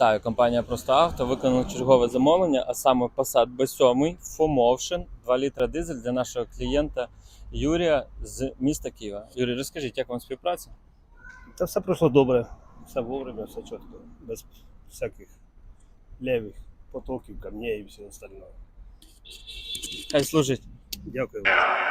Вітаю, компанія Просто Авто виконала чергове замовлення, а саме Passat B7 Фомовшин, 2 літра дизель для нашого клієнта Юрія з міста Києва. Юрій, розкажіть, як вам співпраця? Та все пройшло добре, все вовремя, все чітко, без всяких лівих потоків, камней і всього остального. Хай служить. Дякую вам.